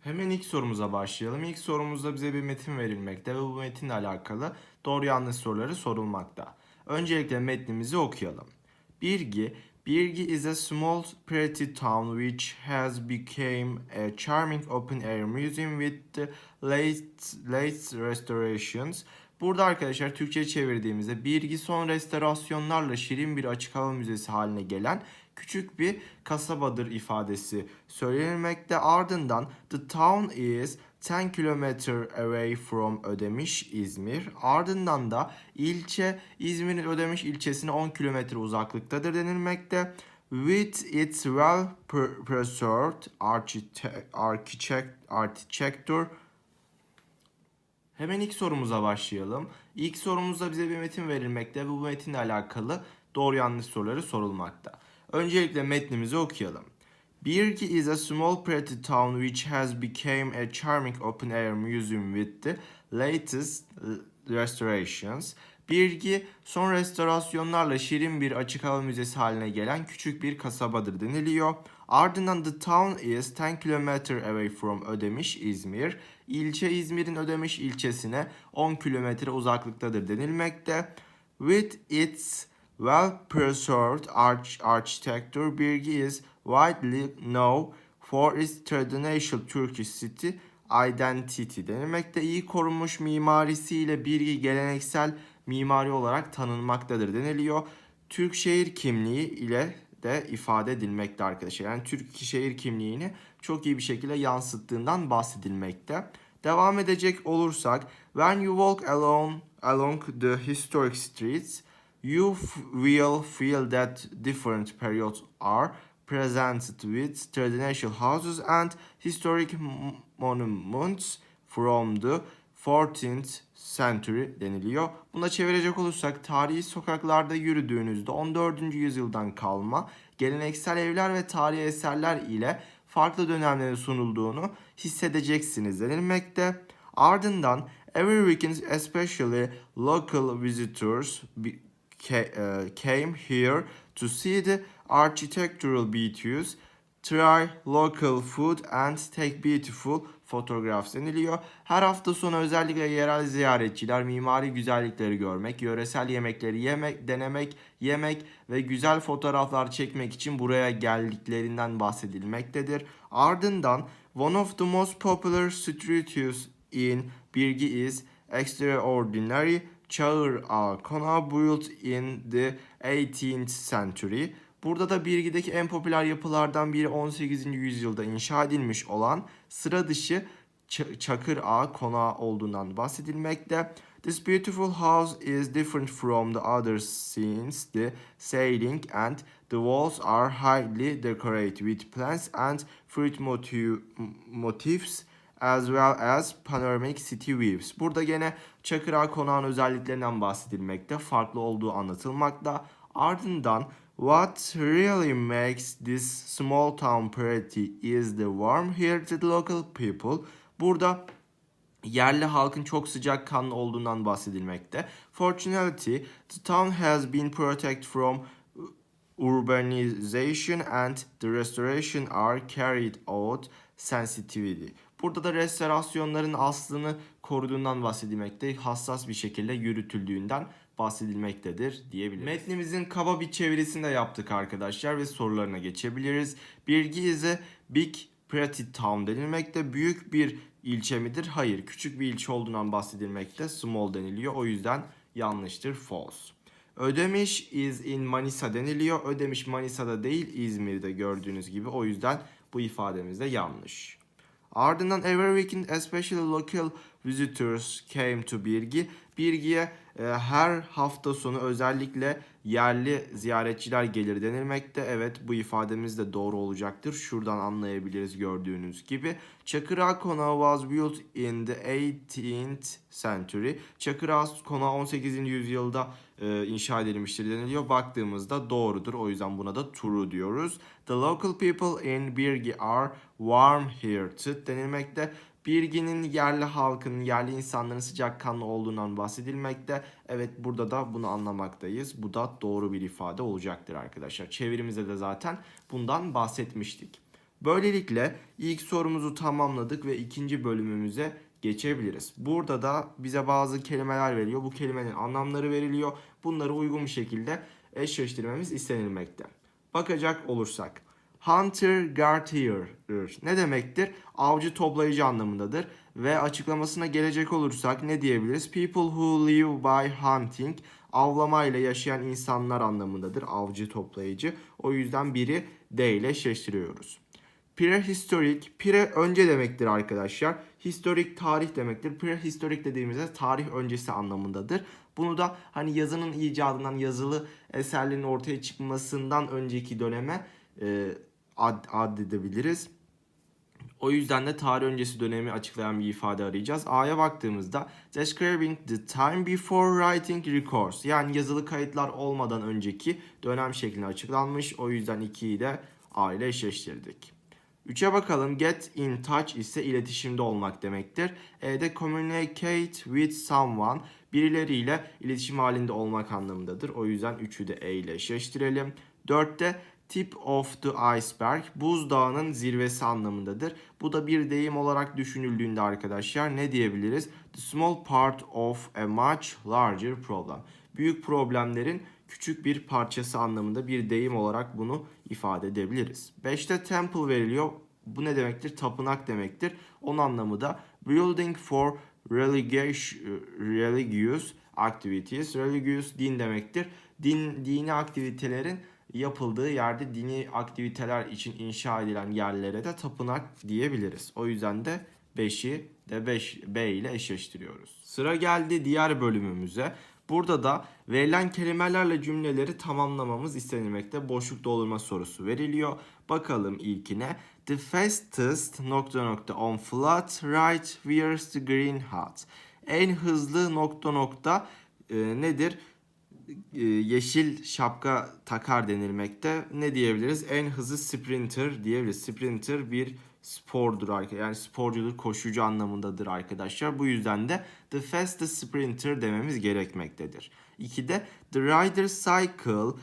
Hemen ilk sorumuza başlayalım. İlk sorumuzda bize bir metin verilmekte ve bu metinle alakalı doğru yanlış soruları sorulmakta. Öncelikle metnimizi okuyalım. Birgi, Birgi is a small pretty town which has become a charming open air museum with the late, late restorations. Burada arkadaşlar Türkçe çevirdiğimizde Birgi son restorasyonlarla şirin bir açık hava müzesi haline gelen küçük bir kasabadır ifadesi söylenilmekte. Ardından the town is 10 kilometer away from Ödemiş, İzmir. Ardından da ilçe İzmir'in Ödemiş ilçesine 10 kilometre uzaklıktadır denilmekte. With its well pre- preserved archite- architect- architecture Hemen ilk sorumuza başlayalım. İlk sorumuzda bize bir metin verilmekte ve bu metinle alakalı doğru yanlış soruları sorulmakta. Öncelikle metnimizi okuyalım. Birgi is a small pretty town which has become a charming open air museum with the latest restorations. Birgi son restorasyonlarla şirin bir açık hava müzesi haline gelen küçük bir kasabadır deniliyor. Ardından the town is 10 kilometer away from Ödemiş, İzmir. İlçe İzmir'in Ödemiş ilçesine 10 kilometre uzaklıktadır denilmekte. With its well preserved arch architecture, Birgi is widely known for its traditional Turkish city identity denilmekte. İyi korunmuş mimarisiyle Birgi geleneksel mimari olarak tanınmaktadır deniliyor. Türk şehir kimliği ile de ifade edilmekte arkadaşlar. Yani Türk şehir kimliğini çok iyi bir şekilde yansıttığından bahsedilmekte. Devam edecek olursak, when you walk along along the historic streets, you will feel that different periods are presented with traditional houses and historic monuments from the 14th century deniliyor. Buna çevirecek olursak tarihi sokaklarda yürüdüğünüzde 14. yüzyıldan kalma geleneksel evler ve tarihi eserler ile farklı dönemlerin sunulduğunu hissedeceksiniz denilmekte. Ardından every weekend especially local visitors came here to see the architectural beauties, try local food and take beautiful photographs deniliyor. Her hafta sonu özellikle yerel ziyaretçiler mimari güzellikleri görmek, yöresel yemekleri yemek, denemek, yemek ve güzel fotoğraflar çekmek için buraya geldiklerinden bahsedilmektedir. Ardından one of the most popular streets in Birgi is extraordinary Çağır Ağa Konağı built in the 18th century. Burada da Birgi'deki en popüler yapılardan biri 18. yüzyılda inşa edilmiş olan sıra dışı Çakır Ağa Konağı olduğundan bahsedilmekte. This beautiful house is different from the other since the ceiling and the walls are highly decorated with plants and fruit motif- motifs as well as panoramic city views. Burada gene Çakıra konağın özelliklerinden bahsedilmekte, farklı olduğu anlatılmakta. Ardından What really makes this small town pretty is the warm the local people. Burada yerli halkın çok sıcakkanlı olduğundan bahsedilmekte. Fortunately, the town has been protected from urbanization and the restoration are carried out sensitivity. Burada da restorasyonların aslını koruduğundan bahsedilmekte, hassas bir şekilde yürütüldüğünden bahsedilmektedir diyebiliriz. Metnimizin kaba bir çevirisini de yaptık arkadaşlar ve sorularına geçebiliriz. A big pretty town denilmekte. Büyük bir ilçe midir? Hayır. Küçük bir ilçe olduğundan bahsedilmekte. Small deniliyor. O yüzden yanlıştır. False. Ödemiş is in Manisa deniliyor. Ödemiş Manisa'da değil İzmir'de gördüğünüz gibi. O yüzden bu ifademiz de yanlış. Ardından every weekend especially local visitors came to Birgi. Birgi'ye her hafta sonu özellikle yerli ziyaretçiler gelir denilmekte. Evet bu ifademiz de doğru olacaktır. Şuradan anlayabiliriz gördüğünüz gibi. Çakıra Konağı was built in the 18th century. Çakıra Konağı 18. yüzyılda e, inşa edilmiştir deniliyor. Baktığımızda doğrudur. O yüzden buna da true diyoruz. The local people in Birgi are warm-hearted denilmekte. Birgi'nin yerli halkının, yerli insanların sıcakkanlı olduğundan bahsedilmekte. Evet burada da bunu anlamaktayız. Bu da doğru bir ifade olacaktır arkadaşlar. Çevirimizde de zaten bundan bahsetmiştik. Böylelikle ilk sorumuzu tamamladık ve ikinci bölümümüze geçebiliriz. Burada da bize bazı kelimeler veriliyor. Bu kelimenin anlamları veriliyor. Bunları uygun bir şekilde eşleştirmemiz istenilmekte. Bakacak olursak. Hunter gatherer ne demektir? Avcı toplayıcı anlamındadır. Ve açıklamasına gelecek olursak ne diyebiliriz? People who live by hunting avlamayla yaşayan insanlar anlamındadır. Avcı toplayıcı. O yüzden biri D ile eşleştiriyoruz. Prehistorik, pre önce demektir arkadaşlar. Historik tarih demektir. Prehistorik dediğimizde tarih öncesi anlamındadır. Bunu da hani yazının icadından, yazılı eserlerin ortaya çıkmasından önceki döneme e, ad, addedebiliriz. O yüzden de tarih öncesi dönemi açıklayan bir ifade arayacağız. A'ya baktığımızda describing the time before writing records yani yazılı kayıtlar olmadan önceki dönem şeklinde açıklanmış. O yüzden 2'yi de A ile eşleştirdik. 3'e bakalım. Get in touch ise iletişimde olmak demektir. E'de communicate with someone birileriyle iletişim halinde olmak anlamındadır. O yüzden 3'ü de E ile eşleştirelim. 4'te tip of the iceberg buzdağının zirvesi anlamındadır. Bu da bir deyim olarak düşünüldüğünde arkadaşlar ne diyebiliriz? The small part of a much larger problem. Büyük problemlerin küçük bir parçası anlamında bir deyim olarak bunu ifade edebiliriz. 5'te temple veriliyor. Bu ne demektir? Tapınak demektir. Onun anlamı da building for religious, activities. Religious din demektir. Din, dini aktivitelerin yapıldığı yerde dini aktiviteler için inşa edilen yerlere de tapınak diyebiliriz. O yüzden de 5'i de 5 B ile eşleştiriyoruz. Sıra geldi diğer bölümümüze. Burada da verilen kelimelerle cümleleri tamamlamamız istenilmekte. Boşluk doldurma sorusu veriliyor. Bakalım ilkine. The fastest nokta nokta on flat right wears the green hat. En hızlı nokta nokta e, nedir? E, yeşil şapka takar denilmekte. Ne diyebiliriz? En hızlı sprinter diyebiliriz. Sprinter bir spordur arkadaşlar. Yani sporcudur, koşucu anlamındadır arkadaşlar. Bu yüzden de the fastest sprinter dememiz gerekmektedir. 2'de the rider cycle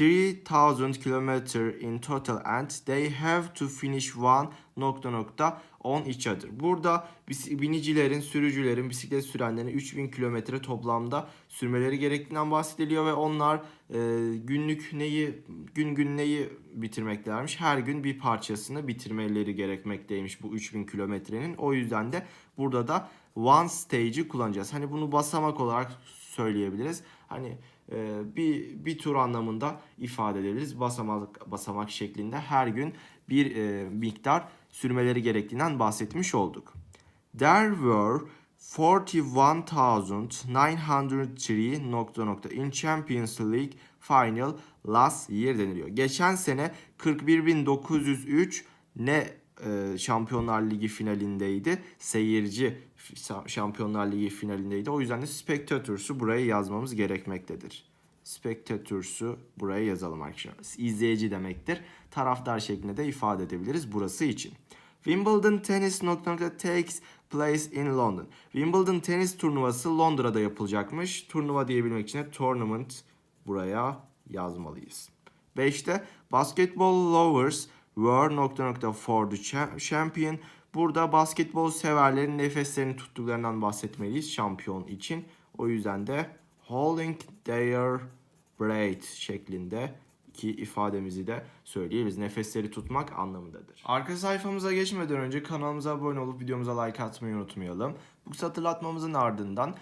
3000 kilometer in total and they have to finish one nokta nokta on each other. Burada binicilerin, sürücülerin, bisiklet sürenlerin 3000 kilometre toplamda sürmeleri gerektiğinden bahsediliyor ve onlar e, günlük neyi, gün gün neyi bitirmektelermiş? Her gün bir parçasını bitirmeleri gerekmekteymiş bu 3000 kilometrenin. O yüzden de burada da one stage'i kullanacağız. Hani bunu basamak olarak söyleyebiliriz. Hani bir bir tur anlamında ifade edebiliriz. Basamak basamak şeklinde her gün bir e, miktar sürmeleri gerektiğinden bahsetmiş olduk. There were 41,903 nokta nokta in Champions League final last year deniliyor. Geçen sene 41.903 ne Şampiyonlar Ligi finalindeydi. Seyirci Şampiyonlar Ligi finalindeydi. O yüzden de spectators'u buraya yazmamız gerekmektedir. Spectators'u buraya yazalım arkadaşlar. İzleyici demektir. Taraftar şeklinde de ifade edebiliriz burası için. Wimbledon Tennis takes place in London. Wimbledon tenis turnuvası Londra'da yapılacakmış. Turnuva diyebilmek için de tournament buraya yazmalıyız. 5'te basketball lovers were nokta nokta for the champion. Burada basketbol severlerin nefeslerini tuttuklarından bahsetmeliyiz şampiyon için. O yüzden de holding their breath şeklinde ki ifademizi de söyleyebiliriz. Nefesleri tutmak anlamındadır. Arka sayfamıza geçmeden önce kanalımıza abone olup videomuza like atmayı unutmayalım. Bu hatırlatmamızın ardından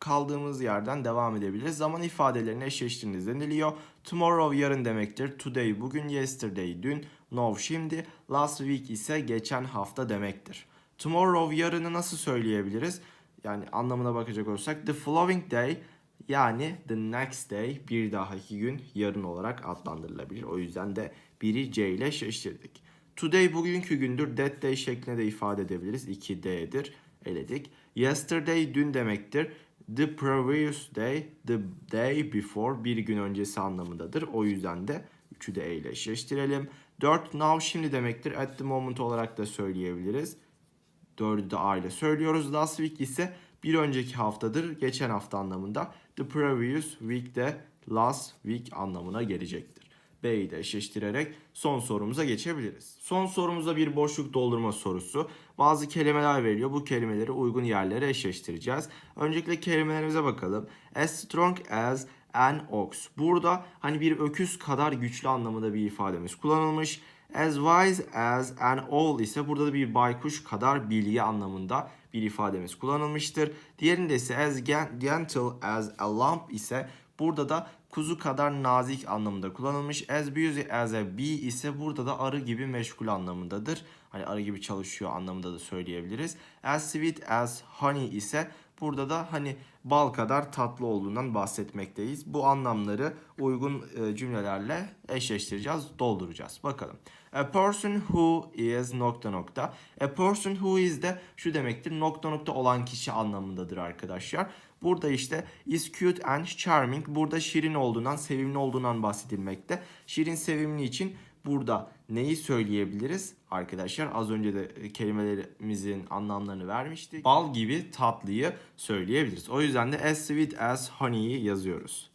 kaldığımız yerden devam edebiliriz. Zaman ifadelerini eşleştiriniz deniliyor. Tomorrow yarın demektir. Today bugün, yesterday dün, now şimdi, last week ise geçen hafta demektir. Tomorrow yarını nasıl söyleyebiliriz? Yani anlamına bakacak olursak the following day yani the next day bir dahaki gün yarın olarak adlandırılabilir. O yüzden de biri C ile eşleştirdik. Today bugünkü gündür. That day şeklinde de ifade edebiliriz. 2D'dir. Eledik. Yesterday dün demektir. The previous day, the day before bir gün öncesi anlamındadır. O yüzden de 3'ü de E ile eşleştirelim. 4 now şimdi demektir. At the moment olarak da söyleyebiliriz. 4'ü de A ile söylüyoruz. Last week ise bir önceki haftadır. Geçen hafta anlamında. The previous week de last week anlamına gelecektir. B'yi de eşleştirerek son sorumuza geçebiliriz. Son sorumuzda bir boşluk doldurma sorusu. Bazı kelimeler veriliyor. Bu kelimeleri uygun yerlere eşleştireceğiz. Öncelikle kelimelerimize bakalım. As strong as an ox. Burada hani bir öküz kadar güçlü anlamında bir ifademiz kullanılmış. As wise as an owl ise burada da bir baykuş kadar bilgi anlamında bir ifademiz kullanılmıştır. Diğerinde ise as gentle as a lamb ise burada da kuzu kadar nazik anlamında kullanılmış. As busy as a bee ise burada da arı gibi meşgul anlamındadır. Hani arı gibi çalışıyor anlamında da söyleyebiliriz. As sweet as honey ise burada da hani bal kadar tatlı olduğundan bahsetmekteyiz. Bu anlamları uygun e, cümlelerle eşleştireceğiz, dolduracağız. Bakalım. A person who is nokta nokta. A person who is de şu demektir nokta nokta olan kişi anlamındadır arkadaşlar. Burada işte is cute and charming. Burada şirin olduğundan, sevimli olduğundan bahsedilmekte. Şirin sevimli için burada neyi söyleyebiliriz? Arkadaşlar az önce de kelimelerimizin anlamlarını vermiştik. Bal gibi tatlıyı söyleyebiliriz. O yüzden de as sweet as honey'i yazıyoruz.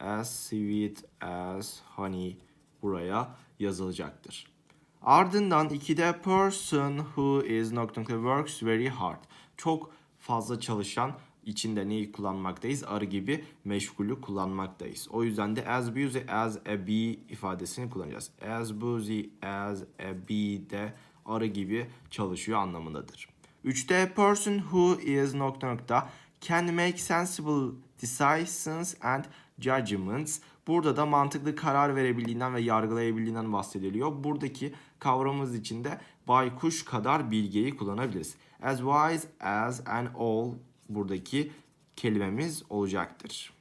As sweet as honey buraya yazılacaktır. Ardından 2'de person who is nokta works very hard. Çok fazla çalışan içinde neyi kullanmaktayız? Arı gibi meşgulü kullanmaktayız. O yüzden de as busy as a bee ifadesini kullanacağız. As busy as a bee de arı gibi çalışıyor anlamındadır. 3'te a person who is nokta nokta can make sensible decisions and judgments. Burada da mantıklı karar verebildiğinden ve yargılayabildiğinden bahsediliyor. Buradaki kavramımız içinde baykuş kadar bilgeyi kullanabiliriz. As wise as an owl buradaki kelimemiz olacaktır.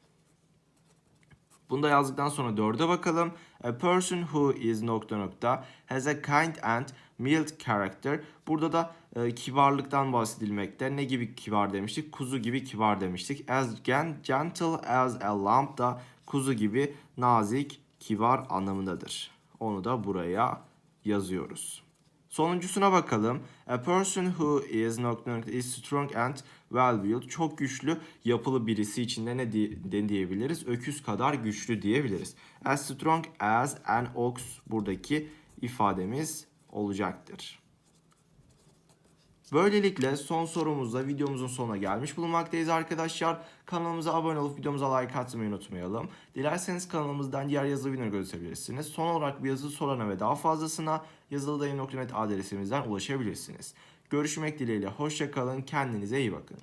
Bunu da yazdıktan sonra dörde bakalım. A person who is nokta nokta has a kind and mild character. Burada da e, kibarlıktan bahsedilmekte. Ne gibi kibar demiştik? Kuzu gibi kibar demiştik. As gen- gentle as a lamb da kuzu gibi nazik, kibar anlamındadır. Onu da buraya yazıyoruz. Sonuncusuna bakalım. A person who is nokta is strong and well built. Çok güçlü, yapılı birisi için de ne, di- ne diyebiliriz? Öküz kadar güçlü diyebiliriz. As strong as an ox buradaki ifademiz olacaktır. Böylelikle son sorumuzla videomuzun sonuna gelmiş bulunmaktayız arkadaşlar. Kanalımıza abone olup videomuza like atmayı unutmayalım. Dilerseniz kanalımızdan diğer yazılı videoları görebilirsiniz. Son olarak bu yazı sorana ve daha fazlasına yazılıdayım.net adresimizden ulaşabilirsiniz. Görüşmek dileğiyle hoşçakalın kendinize iyi bakın.